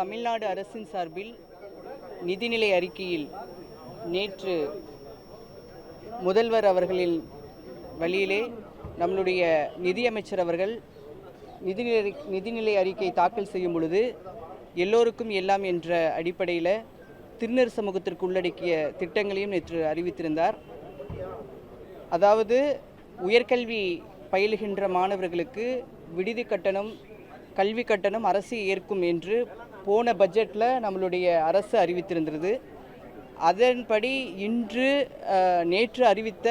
தமிழ்நாடு அரசின் சார்பில் நிதிநிலை அறிக்கையில் நேற்று முதல்வர் அவர்களின் வழியிலே நம்மளுடைய நிதியமைச்சர் அவர்கள் நிதிநிலை நிதிநிலை அறிக்கை தாக்கல் செய்யும் பொழுது எல்லோருக்கும் எல்லாம் என்ற அடிப்படையில் திருநர் சமூகத்திற்கு உள்ளடக்கிய திட்டங்களையும் நேற்று அறிவித்திருந்தார். அதாவது உயர்கல்வி பயிலுகின்ற மாணவர்களுக்கு விடுதி கட்டணம் கல்வி கட்டணம் அரசு ஏற்கும் என்று போன பட்ஜெட்டில் நம்மளுடைய அரசு அறிவித்திருந்தது. அதன்படி இன்று நேற்று அறிவித்த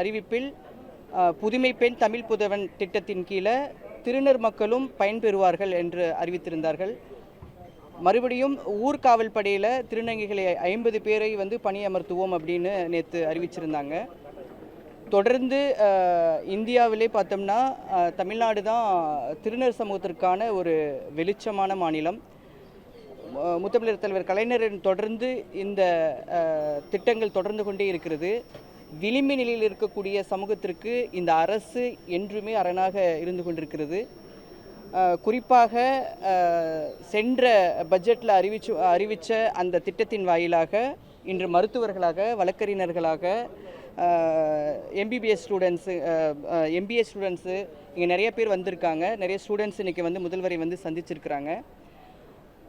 அறிவிப்பில் புதுமை பெண் தமிழ் புதவன் திட்டத்தின் கீழே திருநர் மக்களும் பயன்பெறுவார்கள் என்று அறிவித்திருந்தார்கள். மறுபடியும் ஊர்காவல் படையில் திருநங்கைகளை ஐம்பது பேரை வந்து பணியமர்த்துவோம் அப்படின்னு நேற்று அறிவிச்சிருந்தாங்க. தொடர்ந்து இந்தியாவிலே பார்த்தோம்னா தமிழ்நாடு தான் திருநர் சமூகத்திற்கான ஒரு வெளிச்சமான மாநிலம். முத்தமிழர் தலைவர் கலைஞரின் தொடர்ந்து இந்த திட்டங்கள் தொடர்ந்து கொண்டே இருக்கிறது. விளிம்பு நிலையில் இருக்கக்கூடிய சமூகத்திற்கு இந்த அரசு என்றுமே அரணாக இருந்து கொண்டிருக்கிறது. குறிப்பாக சென்ற பட்ஜெட்டில் அறிவிச்சு அறிவித்த அந்த திட்டத்தின் வாயிலாக இன்று மருத்துவர்களாக வழக்கறிஞர்களாக எம்பிபிஎஸ் ஸ்டூடெண்ட்ஸு எம்பிஏ ஸ்டூடெண்ட்ஸு இங்கே நிறைய பேர் வந்திருக்காங்க. நிறைய ஸ்டூடெண்ட்ஸ் இன்றைக்கி வந்து முதல்வரை வந்து சந்திச்சிருக்கிறாங்க.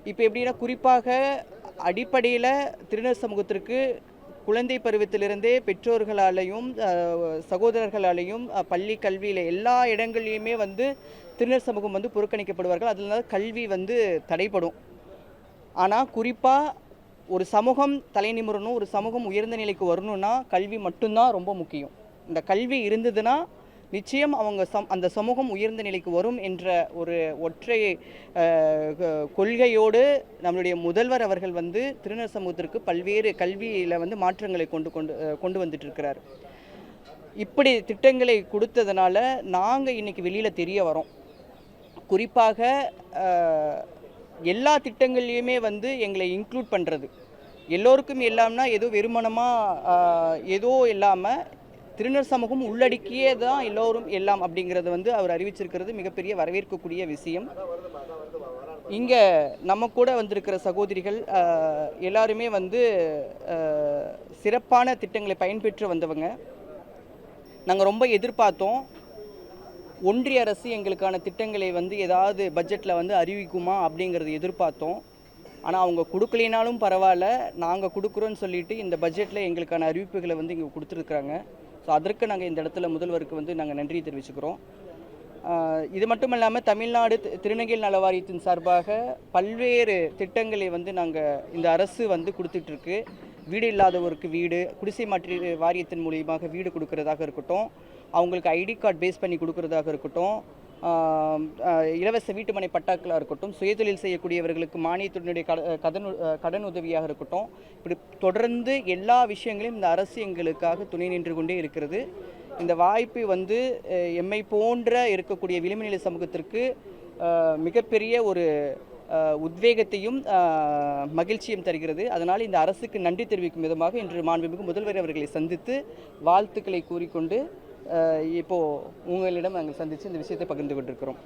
இப்போ எப்படின்னா குறிப்பாக அடிப்படையில் திருநர் சமூகத்திற்கு குழந்தை பருவத்திலிருந்தே பெற்றோர்களாலையும் சகோதரர்களாலையும் பள்ளி கல்வியில் எல்லா இடங்கள்லையுமே வந்து திருநர் சமூகம் வந்து புறக்கணிக்கப்படுவார்கள். அதனால கல்வி வந்து தடைப்படும் ஆனால் குறிப்பாக ஒரு சமூகம் தலைநிமிரணும் ஒரு சமூகம் உயர்ந்த நிலைக்கு வரணும்னா கல்வி மட்டும்தான் ரொம்ப முக்கியம். இந்த கல்வி இருந்ததுன்னா நிச்சயம் அவங்க சம் அந்த சமூகம் உயர்ந்த நிலைக்கு வரும் என்ற ஒரு ஒற்றை கொள்கையோடு நம்மளுடைய முதல்வர் அவர்கள் வந்து திருநர் சமூகத்திற்கு பல்வேறு கல்வியில் வந்து மாற்றங்களை கொண்டு கொண்டு கொண்டு வந்துட்டு இருக்கிறார் இப்படி திட்டங்களை கொடுத்ததுனால நாங்கள் இன்னைக்கு வெளியில் தெரிய வரோம். குறிப்பாக எல்லா திட்டங்கள்லையுமே வந்து எங்களை இன்க்ளூட் பண்ணுறது எல்லோருக்கும் எல்லாம்னா ஏதோ வெறுமனமாக ஏதோ இல்லாமல் திருநர் சமூகம் உள்ளடக்கியே தான் எல்லோரும் எல்லாம் அப்படிங்கிறது வந்து அவர் அறிவிச்சிருக்கிறது மிகப்பெரிய வரவேற்கக்கூடிய விஷயம். இங்கே நம்ம கூட வந்திருக்கிற சகோதரிகள் எல்லாருமே வந்து சிறப்பான திட்டங்களை பயன்பெற்று வந்தவங்க. நாங்கள் ரொம்ப எதிர்பார்த்தோம். ஒன்றிய அரசு எங்களுக்கான திட்டங்களை வந்து ஏதாவது பட்ஜெட்டில் வந்து அறிவிக்குமா அப்படிங்கிறது எதிர்பார்த்தோம். ஆனால் அவங்க கொடுக்கலினாலும் பரவாயில்ல. நாங்கள் கொடுக்குறோன்னு சொல்லிட்டு இந்த பட்ஜெட்டில் எங்களுக்கான அறிவிப்புகளை வந்து இங்கே கொடுத்துருக்குறாங்க. ஸோ அதற்கு நாங்கள் இந்த இடத்துல முதல்வருக்கு வந்து நாங்கள் நன்றி தெரிவிச்சுக்கிறோம். இது மட்டும் இல்லாமல் தமிழ்நாடு தி- திருநங்கை நல வாரியத்தின் சார்பாக பல்வேறு திட்டங்களை வந்து நாங்கள் இந்த அரசு வந்து கொடுத்துட்ருக்கு. வீடு இல்லாதவருக்கு வீடு குடிசை மாற்று வாரியத்தின் மூலியமாக வீடு கொடுக்கறதாக இருக்கட்டும் அவங்களுக்கு ஐடி கார்டு பேஸ் பண்ணி கொடுக்கறதாக இருக்கட்டும் இலவச வீட்டுமனை பட்டாக்களாக இருக்கட்டும் சுயதொழில் செய்யக்கூடியவர்களுக்கு மானியத்தினுடைய கடன் உ- கடன் உதவியாக இருக்கட்டும் இப்படி தொடர்ந்து எல்லா விஷயங்களையும் இந்த அரசு எங்களுக்காக துணை நின்று கொண்டே இருக்கிறது. இந்த வாய்ப்பு வந்து எம்மை போன்ற இருக்கக்கூடிய விளிம்புநிலை சமூகத்திற்கு மிகப்பெரிய ஒரு உத்வேகத்தையும் மகிழ்ச்சியும் தருகிறது. அதனால் இந்த அரசுக்கு நன்றி தெரிவிக்கும் விதமாக இன்று மாண்புமிகு முதல்வர் அவர்களை சந்தித்து வாழ்த்துக்களை கூறிக்கொண்டு இப்போது உங்களிடம் நாங்கள் சந்தித்து இந்த விஷயத்தை பகிர்ந்து கொண்டிருக்கிறோம்.